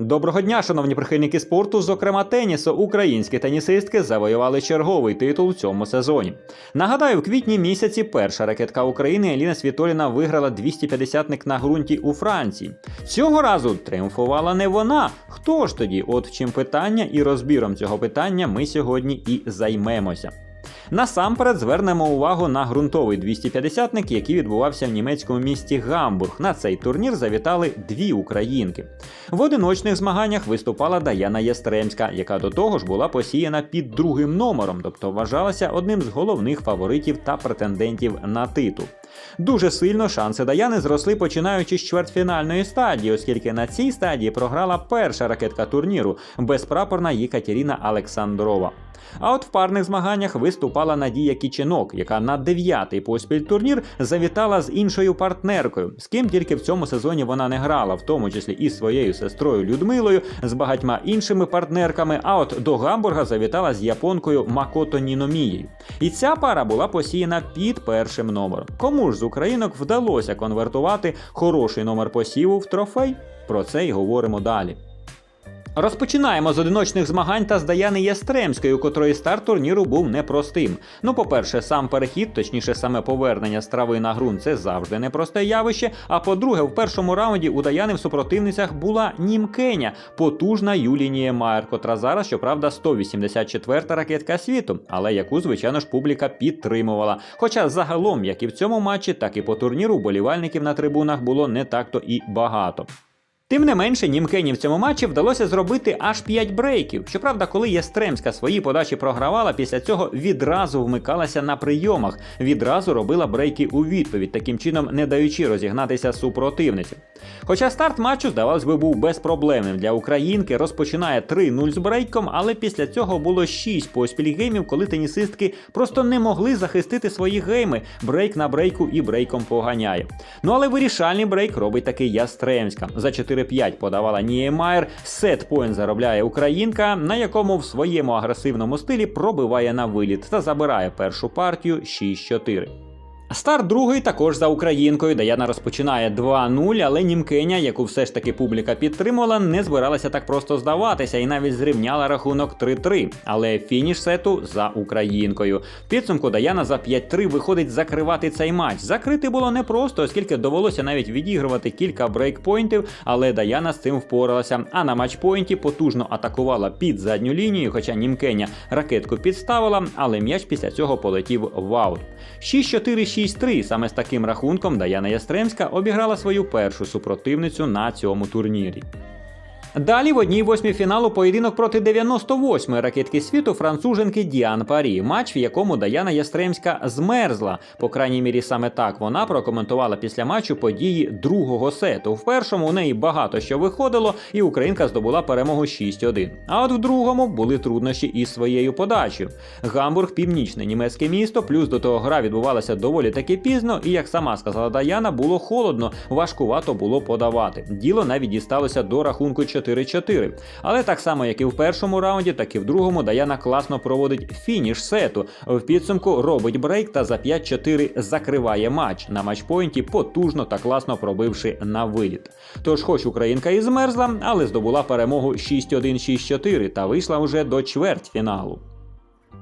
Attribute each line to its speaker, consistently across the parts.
Speaker 1: Доброго дня, шановні прихильники спорту, зокрема тенісу. Українські тенісистки завоювали черговий титул у цьому сезоні. Нагадаю, в квітні місяці перша ракетка України Еліна Світоліна виграла 250-ник на ґрунті у Франції. Цього разу тріумфувала не вона. Хто ж тоді? От в чим питання, і розбіром цього питання ми сьогодні і займемося. Насамперед звернемо увагу на ґрунтовий 250-ник, який відбувався в німецькому місті Гамбург. На цей турнір завітали дві українки. В одиночних змаганнях виступала Даяна Ястремська, яка до того ж була посіяна під другим номером, тобто вважалася одним з головних фаворитів та претендентів на титул. Дуже сильно шанси Даяни зросли починаючи з чвертьфінальної стадії, оскільки на цій стадії програла перша ракетка турніру безпрапорна Єкатеріна Олександрова. А от в парних змаганнях виступала Надія Кіченок, яка на дев'ятий поспіль турнір завітала з іншою партнеркою, з ким тільки в цьому сезоні вона не грала, в тому числі і своєю сестрою Людмилою, з багатьма іншими партнерками. А от до Гамбурга завітала з японкою Макото Ніномією. І ця пара була посіяна під першим номером. Кому ж з українок вдалося конвертувати хороший номер посіву в трофей? Про це й говоримо далі. Розпочинаємо з одиночних змагань та з Даяни Ястремської, у котрої старт турніру був непростим. Ну, по-перше, сам перехід, точніше, саме повернення з трави на ґрунт, це завжди непросте явище. А по-друге, в першому раунді у Даяни в супротивницях була Німкеня, потужна Юлі Ніємайер, котра зараз, щоправда, 184-та ракетка світу, але яку, звичайно ж, публіка підтримувала. Хоча загалом, як і в цьому матчі, так і по турніру болівальників на трибунах було не так-то і багато. Тим не менше, Німкені в цьому матчі вдалося зробити аж 5 брейків. Щоправда, коли Ястремська свої подачі програвала, після цього відразу вмикалася на прийомах, відразу робила брейки у відповідь, таким чином не даючи розігнатися супротивниці. Хоча старт матчу, здавалось би, був безпроблемним для українки, розпочинає 3-0 з брейком, але після цього було 6 поспіль геймів, коли тенісистки просто не могли захистити свої гейми. Брейк на брейку і брейком поганяє. Ну але вирішальний брейк робить таки Ястремська. За 4-5 подавала Ніємайер, сет поінт заробляє українка, на якому в своєму агресивному стилі пробиває на виліт та забирає першу партію 6-4. Старт другий також за українкою. Даяна розпочинає 2-0, але Німкеня, яку все ж таки публіка підтримувала, не збиралася так просто здаватися і навіть зрівняла рахунок 3-3. Але фініш сету за українкою. Підсумку Даяна за 5-3 виходить закривати цей матч. Закрити було непросто, оскільки довелося навіть відігрувати кілька брейкпойнтів, але Даяна з цим впоралася. А на матчпойнті потужно атакувала під задню лінію, хоча Німкеня ракетку підставила, але м'яч після цього полетів в аут. 6-4-6 6-3. Саме з таким рахунком Даяна Ястремська обіграла свою першу супротивницю на цьому турнірі. Далі в одній восьмій фіналу поєдинок проти 98-ї ракетки світу француженки Діан Парі, матч, в якому Даяна Ястремська змерзла. По крайній мірі, саме так вона прокоментувала після матчу події другого сету. В першому у неї багато що виходило, і Українка здобула перемогу 6-1. А от в другому були труднощі із своєю подачею. Гамбург північне німецьке місто, плюс до того гра відбувалася доволі таки пізно, і як сама сказала Даяна, було холодно, важкувато було подавати. Діло навіть дісталося до рахунку 4-4. Але так само, як і в першому раунді, так і в другому Даяна класно проводить фініш сету. В підсумку робить брейк та за 5-4 закриває матч на матчпойнті, потужно та класно пробивши на виліт. Тож, хоч українка і змерзла, але здобула перемогу 6-1-6-4 та вийшла вже до чвертьфіналу.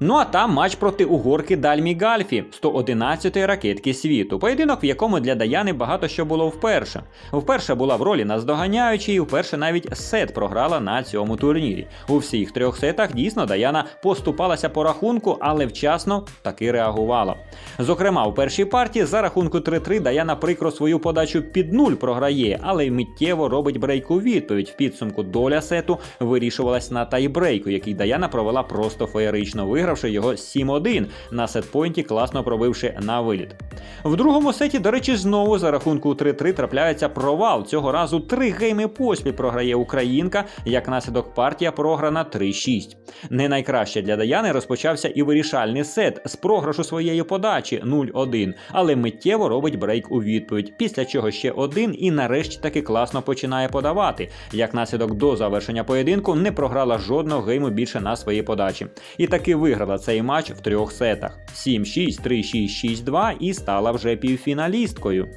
Speaker 1: Ну а там матч проти угорки Дальмі Гальфі, 111-ї ракетки світу. Поєдинок, в якому для Даяни багато що було вперше. Вперше була в ролі наздоганяючої, і вперше навіть сет програла на цьому турнірі. У всіх трьох сетах дійсно Даяна поступалася по рахунку, але вчасно таки реагувала. Зокрема, у першій партії за рахунку 3-3 Даяна прикро свою подачу під нуль програє, але й миттєво робить брейк у відповідь. В підсумку доля сету вирішувалась на тайбрейку, який Даяна провела просто феєрично вигравши його 7-1 на сетпойнті, класно пробивши на виліт. В другому сеті, до речі, знову за рахунку 3-3 трапляється провал. Цього разу три гейми поспіль програє Українка, як наслідок партія програна 3-6. Не найкраще для Даяни розпочався і вирішальний сет з програшу своєї подачі 0-1, але миттєво робить брейк у відповідь, після чого ще один і нарешті таки класно починає подавати. Як наслідок до завершення поєдинку не програла жодного гейму більше на своїй подачі. І таки виграла цей матч в трьох сетах: 7-6, 3-6, 6-2 і стала вже півфіналісткою.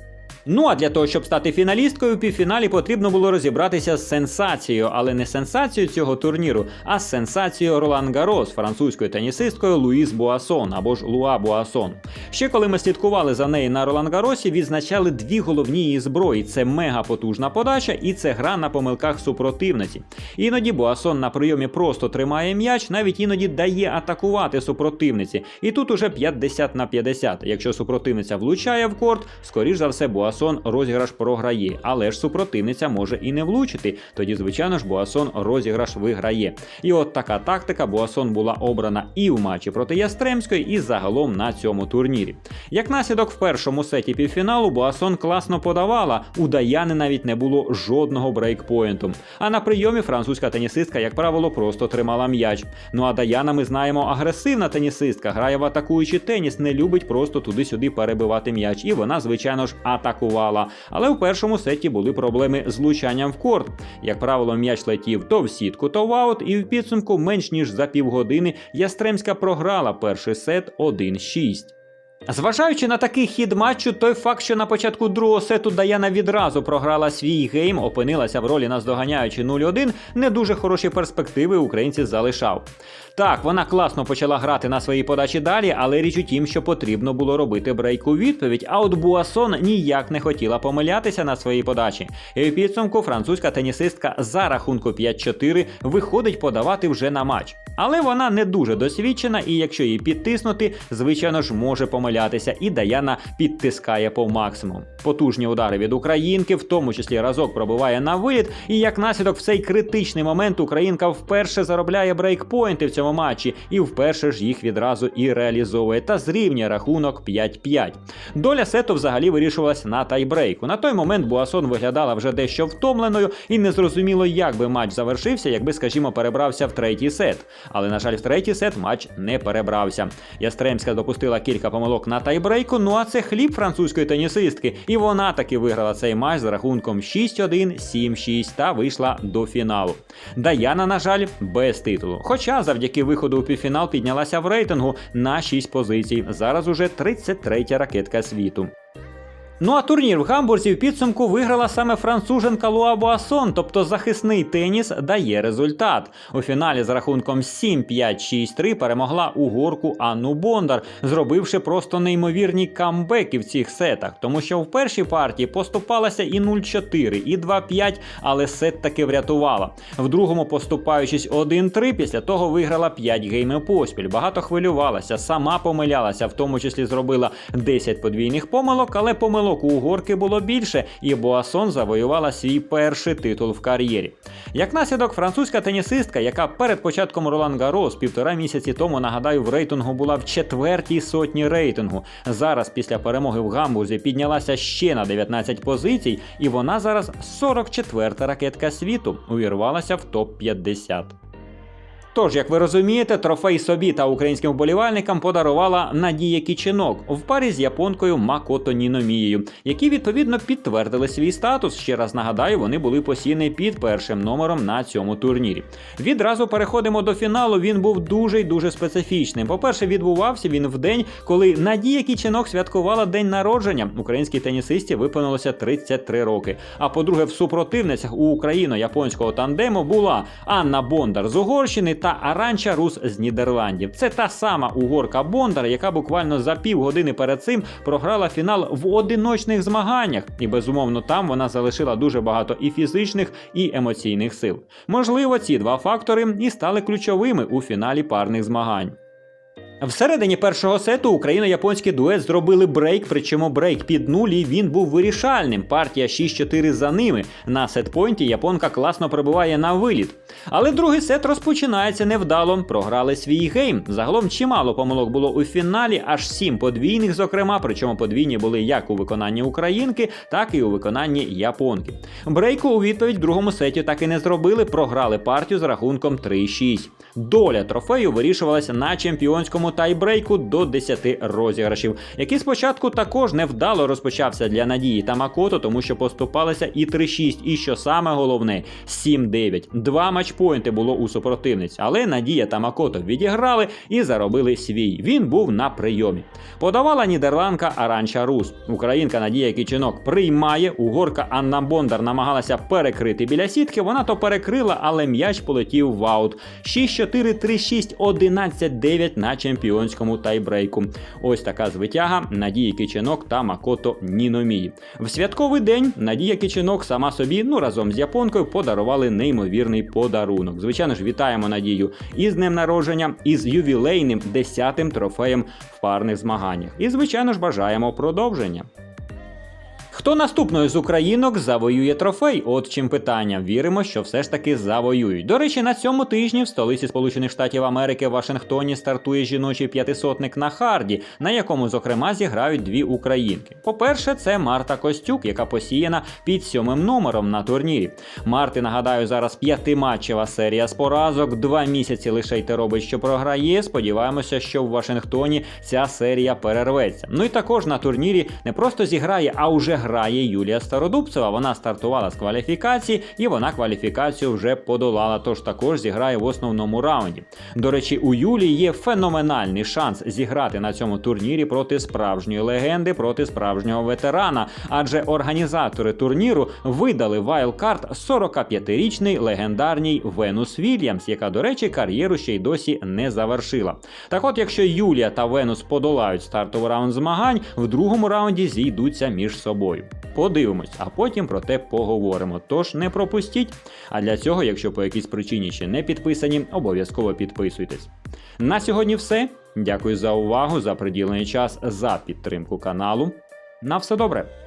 Speaker 1: Ну а для того, щоб стати фіналісткою, у півфіналі потрібно було розібратися з сенсацією, але не сенсацією цього турніру, а з сенсацією Ролан Гарос, французькою тенісисткою Луїс Буасон або ж Луа Буасон. Ще коли ми слідкували за нею на Ролан Гаросі, відзначали дві головні її зброї: це мега потужна подача і це гра на помилках супротивниці. Іноді Буасон на прийомі просто тримає м'яч, навіть іноді дає атакувати супротивниці. І тут уже 50 на 50. Якщо супротивниця влучає в корт, скоріш за все, Буасон розіграш програє, але ж супротивниця може і не влучити. Тоді, звичайно ж, Буасон розіграш виграє. І от така тактика Буасон була обрана і в матчі проти Ястремської, і загалом на цьому турнірі. Як наслідок в першому сеті півфіналу Буасон класно подавала. У Даяни навіть не було жодного брейкпоінту. А на прийомі французька тенісистка, як правило, просто тримала м'яч. Ну а Даяна, ми знаємо, агресивна тенісистка, грає в атакуючий теніс, не любить просто туди-сюди перебивати м'яч. І вона, звичайно ж, атакувала. Але в першому сеті були проблеми з влучанням в корт. Як правило, м'яч летів то в сітку, то в аут, і в підсумку менш ніж за півгодини Ястремська програла перший сет 1-6. Зважаючи на такий хід матчу, той факт, що на початку другого сету Даяна відразу програла свій гейм, опинилася в ролі наздоганяючи 0-1, не дуже хороші перспективи українці залишав. Так, вона класно почала грати на своїй подачі далі, але річ у тім, що потрібно було робити брейк у відповідь. А от Буасон ніяк не хотіла помилятися на своїй подачі. І в підсумку французька тенісистка за рахунку 5-4 виходить подавати вже на матч. Але вона не дуже досвідчена, і якщо її підтиснути, звичайно ж може помилятися, і Даяна підтискає по максимуму. Потужні удари від українки, в тому числі разок пробиває на виліт. І як наслідок в цей критичний момент Українка вперше заробляє брейкпойнти в цьому матчі, і вперше ж їх відразу і реалізовує та зрівнює рахунок 5-5. Доля сету взагалі вирішувалась на тайбрейку. На той момент Буасон виглядала вже дещо втомленою, і незрозуміло, як би матч завершився, якби, скажімо, перебрався в третій сет. Але, на жаль, в третій сет матч не перебрався. Ястремська допустила кілька помилок на тайбрейку. Ну а це хліб французької тенісистки. І вона таки виграла цей матч з рахунком 6-1, 7-6 та вийшла до фіналу. Даяна, на жаль, без титулу. Хоча завдяки виходу у півфінал піднялася в рейтингу на 6 позицій. Зараз уже 33-я ракетка світу. Ну а турнір в Гамбурзі в підсумку виграла саме француженка Луа Буасон, тобто захисний теніс дає результат. У фіналі з рахунком 7-5-6-3 перемогла угорку Анну Бондар, зробивши просто неймовірні камбеки в цих сетах, тому що в першій партії поступалася і 0-4, і 2-5, але сет таки врятувала. В другому, поступаючись 1-3, після того виграла 5 геймів поспіль. Багато хвилювалася, сама помилялася, в тому числі зробила 10 подвійних помилок, але помилок у угорки було більше, і Буасон завоювала свій перший титул в кар'єрі. Як наслідок, французька тенісистка, яка перед початком Ролан Гарос півтора місяці тому, нагадаю, в рейтингу була в четвертій сотні рейтингу. Зараз, після перемоги в Гамбурзі, піднялася ще на 19 позицій, і вона зараз 44-та ракетка світу. Увірвалася в топ 50. Тож, як ви розумієте, трофей собі та українським вболівальникам подарувала Надія Кічинок в парі з японкою Макото Ніномією, які відповідно підтвердили свій статус. Ще раз нагадаю, вони були посіяні під першим номером на цьому турнірі. Відразу переходимо до фіналу. Він був дуже й дуже специфічним. По-перше, відбувався він в день, коли Надія Кічинок святкувала день народження. Українській тенісисті виповнилося 33 роки. А по-друге, в супротивницях у україно-японського тандему була Анна Бондар з Угорщини та Аранча Рус з Нідерландів. Це та сама угорка Бондар, яка буквально за півгодини перед цим програла фінал в одиночних змаганнях, і безумовно там вона залишила дуже багато і фізичних, і емоційних сил. Можливо, ці два фактори і стали ключовими у фіналі парних змагань. Всередині першого сету україно-японський дует зробили брейк, причому брейк під нуль, і він був вирішальним. Партія 6-4 за ними. На сетпойнті японка класно прибуває на виліт. Але другий сет розпочинається невдало. Програли свій гейм. Загалом чимало помилок було у фіналі, аж сім подвійних, зокрема, причому подвійні були як у виконанні українки, так і у виконанні японки. Брейку у відповідь в другому сеті так і не зробили. Програли партію з рахунком 3-6. Доля трофею вирішувалася на чемпіонському тайбрейку до 10 розіграшів, який спочатку також невдало розпочався для Надії та Макото, тому що поступалися і 3-6, і що саме головне 7-9. Два матчпойнти було у супротивниць, але Надія та Макото відіграли і заробили свій. Він був на прийомі. Подавала нідерландка Аранча Рус. Українка Надія Кичинок приймає. Угорка Анна Бондар намагалася перекрити біля сітки. Вона то перекрила, але м'яч полетів в аут. 6-4, 3-6, 11-9 на чемпіонському тайбрейку. Ось така звитяга Надії Кичинок та Макото Ніномії. В святковий день Надія Кичинок сама собі, ну разом з японкою, подарували неймовірний подарунок. Звичайно ж, вітаємо Надію із днем народження, із ювілейним 10-тим трофеєм в парних змаганнях. І, звичайно ж, бажаємо продовження. Хто наступною з українок завоює трофей? От чим питання. Віримо, що все ж таки завоюють. До речі, на цьому тижні в столиці Сполучених Штатів Америки в Вашингтоні стартує жіночий п'ятисотник на харді, на якому, зокрема, зіграють дві українки. По-перше, це Марта Костюк, яка посіяна під сьомим номером на турнірі. Марти, нагадаю, зараз п'ятиматчева серія з поразок. Два місяці лише й те робить, що програє. Сподіваємося, що в Вашингтоні ця серія перерветься. Ну і також на турнірі не просто зіграє, а уже грає Юлія Стародубцева. Вона стартувала з кваліфікації і вона кваліфікацію вже подолала, тож також зіграє в основному раунді. До речі, у Юлії є феноменальний шанс зіграти на цьому турнірі проти справжньої легенди, проти справжнього ветерана, адже організатори турніру видали вайлдкарт 45-річний легендарній Венус Вільямс, яка, до речі, кар'єру ще й досі не завершила. Так от, якщо Юлія та Венус подолають стартовий раунд змагань, в другому раунді зійдуться між собою. Подивимось, а потім про те поговоримо. Тож не пропустіть. А для цього, якщо по якійсь причині ще не підписані, обов'язково підписуйтесь. На сьогодні все. Дякую за увагу, за приділений час, за підтримку каналу. На все добре!